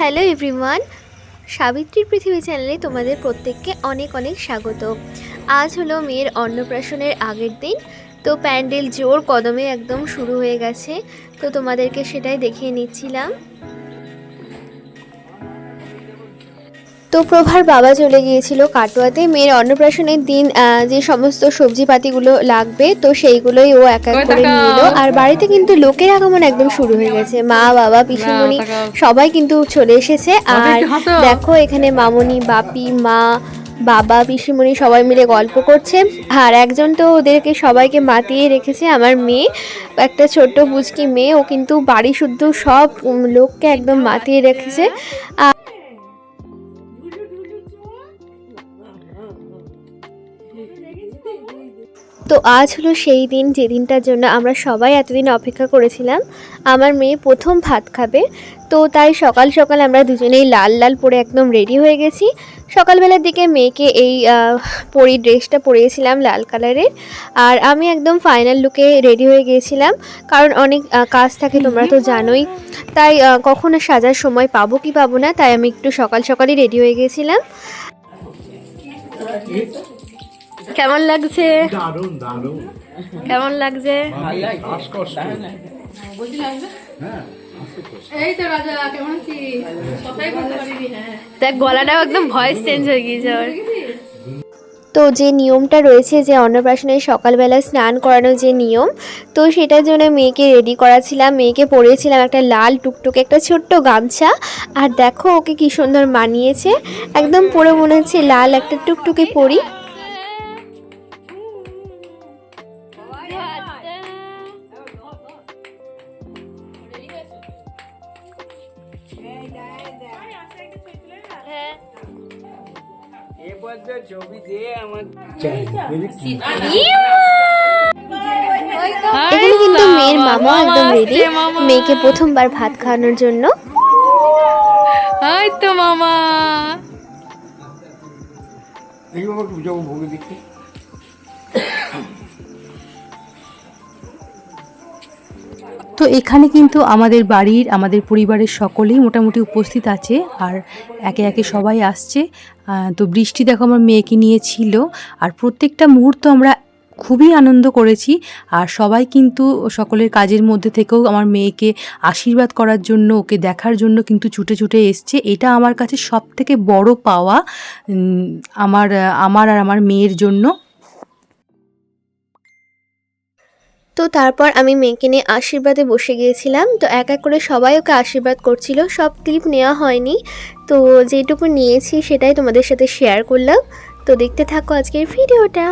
Hello everyone সাবিত্রীর পৃথিবী চ্যানেলে তোমাদের প্রত্যেককে অনেক অনেক স্বাগত। আজ হলো মেয়ের অন্নপ্রাশনের আগের দিন। তো প্যান্ডেল জোর কদমে একদম শুরু হয়ে গেছে। তো তোমাদেরকে সেটাই দেখিয়ে নিচ্ছিলাম। তো প্রভার বাবা চলে গিয়েছিল কাটোয়াতে। মেয়ের অন্নপ্রাশনের দিন যে সমস্ত সবজিপাতিগুলো লাগবে তো সেইগুলোই ও এক এক করে। নিয়ে এলো আর বাড়িতে কিন্তু লোকের আগমন একদম শুরু হয়ে গেছে। মা বাবা পিসিমণি সবাই কিন্তু চলে এসেছে। আর দেখো এখানে মামনি বাপি মা বাবা পিসিমণি সবাই মিলে গল্প করছে। আর একজন তো ওদেরকে সবাইকে মাতিয়ে রেখেছে আমার মেয়ে। একটা ছোট্ট বুচকি মেয়ে ও কিন্তু বাড়ি শুদ্ধ সব লোককে একদম মাতিয়ে রেখেছে। আর তো আজ হলো সেই দিন যে দিনটার জন্য আমরা সবাই এতদিন অপেক্ষা করেছিলাম। আমার মেয়ে প্রথম ভাত খাবে, তো তাই সকাল সকাল আমরা দুজনেই লাল লাল পরে একদম রেডি হয়ে গেছি। সকালবেলার দিকে মেয়েকে এই পরি ড্রেসটা পরিয়েছিলাম লাল কালারের, আর আমি একদম ফাইনাল লুকে রেডি হয়ে গিয়েছিলাম। কারণ অনেক কাজ থাকে, তোমরা তো জানোই। তাই কখনো সাজার সময় পাবো কি পাবো না, তাই আমি একটু সকাল সকালই রেডি হয়ে গিয়েছিলাম। কেমন লাগছে? দারুণ দারুণ। কেমন লাগছে? হ্যাঁ এই তো রাজা কেমন আছিস? কথাই বলতে পারিনি হ্যাঁ। দেখ গলাটাও একদম ভয়েস চেঞ্জ হয়ে গিয়েছে ওর। তো যে নিয়মটা রয়েছে যে অন্নপ্রাশনের সকালবেলা স্নান করানোর যে নিয়ম তো সেটার জন্য মেয়েকে রেডি করাছিলাম। মেয়েকে পরিয়েছিলাম একটা লাল টুকটুকে একটা ছোট্ট গামছা। আর দেখো ওকে কি সুন্দর মানিয়েছে। একদম পরে মনে হচ্ছে লাল একটা টুকটুকে পরি। এখানে কিন্তু মেয়ের মামা একদম রেডি মেয়েকে প্রথমবার ভাত খাওয়ানোর জন্য। তো মামা। দেখি বাবা একটু যাব ভোগে দেখি। তো এখানে কিন্তু আমাদের বাড়ির, আমাদের পরিবারের সকলেই মোটামুটি উপস্থিত আছে আর একে একে সবাই আসছে। তো বৃষ্টি দেখো আমার মেয়েকে নিয়ে ছিল আর প্রত্যেকটা মুহূর্ত আমরা খুবই আনন্দ করেছি আর সবাই কিন্তু সকলের কাজের মধ্যে থেকেও আমার মেয়েকে আশীর্বাদ করার জন্য, ওকে দেখার জন্য কিন্তু ছুটে ছুটে এসছে। এটা আমার কাছে সব থেকে বড় পাওয়া আমার আমার আর আমার মেয়ের জন্য। তো তারপর আমি মেয়েকে নিয়ে আশীর্বাদে বসে গিয়েছিলাম। তো এক এক করে সবাই ওকে আশীর্বাদ করছিল। সব ক্লিপ নেওয়া হয়নি। তো যেটুকু নিয়েছি সেটাই তোমাদের সাথে শেয়ার করলাম। তো দেখতে থাকো আজকের ভিডিওটা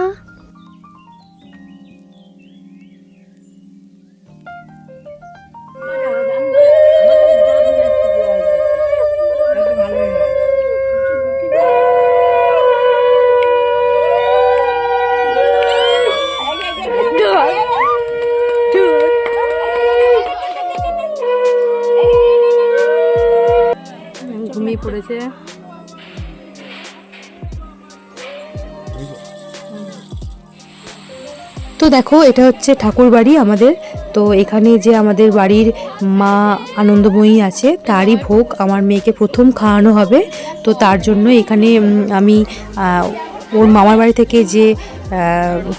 তো দেখো, এটা হচ্ছে ঠাকুর বাড়ি আমাদের। তো এখানে যে আমাদের বাড়ির মা আনন্দময়ী আছে, তারই ভোগ আমার মেয়েকে প্রথম খাওয়ানো হবে। তো তার জন্য এখানে আমি ওর মামার বাড়ি থেকে যে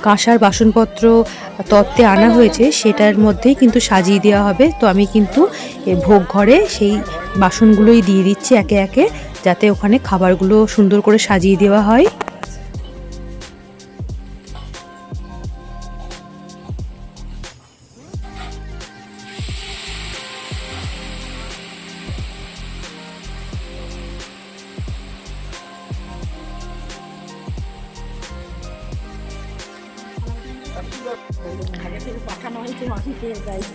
কাঁসার বাসনপত্র তত্ত্বে আনা হয়েছে, সেটার মধ্যেই কিন্তু সাজিয়ে দেওয়া হবে। তো আমি কিন্তু ভোগ ঘরে সেই বাসনগুলোই দিয়ে দিচ্ছি একে একে, যাতে ওখানে খাবারগুলো সুন্দর করে সাজিয়ে দেওয়া হয়।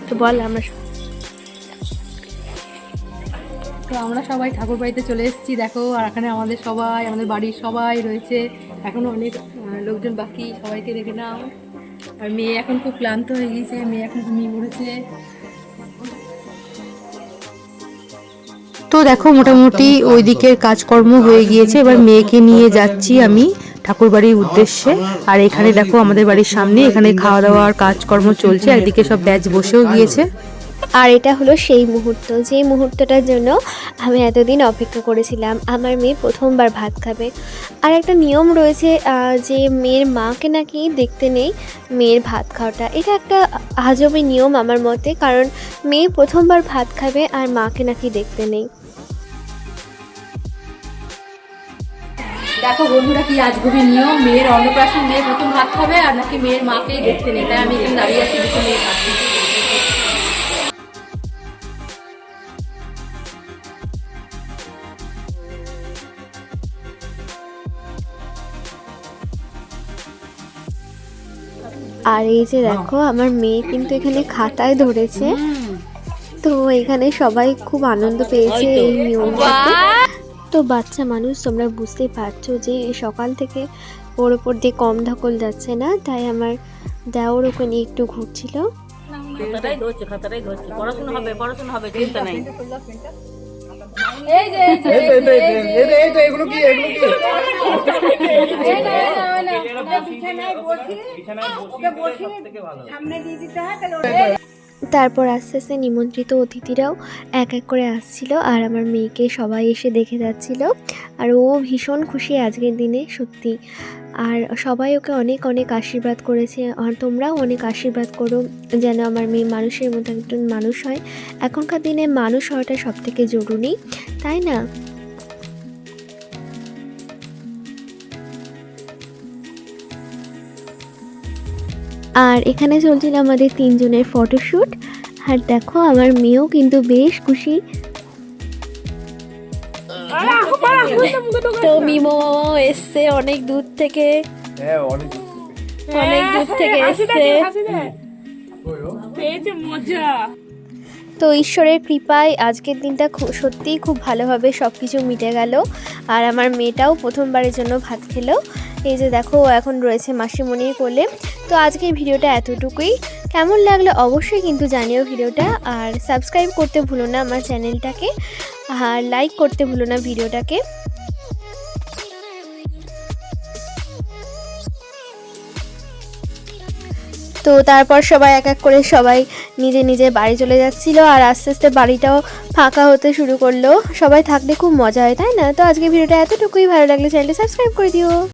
তো বল আমরা তো আমরা সবাই ঠাকুর বাড়িতে চলে এসেছি দেখো আর এখানে আমাদের সবাই আমাদের বাড়ির সবাই রয়েছে। এখনও অনেক লোকজন বাকি সবাইকে দেখে নাও। আর মেয়ে এখন খুব ক্লান্ত হয়ে গিয়েছে মেয়ে এখন ঘুমিয়ে পড়েছে। তো দেখো মোটামুটি ওই দিকের কাজকর্ম হয়ে গিয়েছে এবার মেয়েকে নিয়ে যাচ্ছি আমি। ঠাকুরবাড়ির উদ্দেশ্যে। আর এখানে দেখো আমাদের বাড়ির সামনে এখানে খাওয়া দাওয়ার কাজকর্ম চলছে একদিকে সব ব্যাচ বসেও গিয়েছে। আর এটা হলো সেই মুহূর্ত যে মুহূর্তটার জন্য আমি এতদিন অপেক্ষা করেছিলাম, আমার মেয়ে প্রথমবার ভাত খাবে। আর একটা নিয়ম রয়েছে যে মেয়ের মাকে নাকি দেখতে নেই মেয়ের ভাত খাওয়াটা। এটা একটা আজবই নিয়ম আমার মতে, কারণ মেয়ে প্রথমবার ভাত খাবে আর মাকে নাকি দেখতে নেই। দেখো বন্ধুরা কি আজগুবি নিয়ম মেয়ের অন্নপ্রাশন মেয়ে প্রথম ভাত খাবে আর নাকি মেয়ের মাকেই দেখতে নেই। তাই আমি এখানে দাঁড়িয়ে আছি দুটো মেয়ে খাচ্ছি আর এই যে দেখো আমার মেয়ে কিন্তু এখানে খাতায় ধরেছে। তো এখানে সবাই খুব আনন্দ পেয়েছে এই নিয়মটাতে। তো বাচ্চা মানুষ তোমরা বুঝতেই পারছ যে সকাল থেকে ওর ওপর দিয়ে কম ধকল যাচ্ছে না তাই আমার দেওর ওকে নিয়ে একটু ঘুরছিল। খাতাটাই ধরছে খাতাটাই ধরছে। পড়াশোনা হবে পড়াশোনা হবে চিন্তা নাই। এই যে এই যে, এই তারপর আস্তে আস্তে নিমন্ত্রিত অতিথিরাও এক এক করে আসছিল আর আমার মেয়েকে সবাই এসে দেখে যাচ্ছিল। আর ও ভীষণ খুশি আজকের দিনে, সত্যি। আর সবাই ওকে অনেক অনেক আশীর্বাদ করেছে। আর তোমরাও অনেক আশীর্বাদ করো যেন আমার মেয়ে মানুষের মতো একজন মানুষ হয়। এখনকার দিনে মানুষ হওয়াটা সব থেকে জরুরি, তাই না? আর এখানে চলছিল আমাদের তিনজনের ফটোশ্যুট আর দেখো আমার মেয়েও কিন্তু বেশ খুশি। তো মিমো মামাও এসছে অনেক দূর থেকে। হ্যাঁ অনেক অনেক দূর থেকে এসছে। তো ঈশ্বরের কৃপায় আজকের দিনটা খুব সত্যিই খুব ভালোভাবে সব কিছু মিটে গেল। আর আমার মেয়েটাও প্রথমবারের জন্য ভাত খেলো। এই যে দেখো, এখন রয়েছে মাসিমণির কোলে। তো আজকের ভিডিওটা এতটুকুই। কেমন লাগল অবশ্যই কিন্তু জানিও ভিডিওটা। আর সাবস্ক্রাইব করতে ভুলো না আমার চ্যানেলটাকে আর লাইক করতে ভুলো না ভিডিওটাকে। তো তারপর সবাই এক এক করে সবাই নিজে নিজে বাড়ি চলে যাচ্ছিল। আর আস্তে আস্তে বাড়িটাও ফাঁকা হতে শুরু করল। সবাই থাকলে খুব মজা হয়, তাই না? তো আজকে ভিডিওটা এতটুকুই। ভালো লাগলে চ্যানেলটা সাবস্ক্রাইব করে দিও।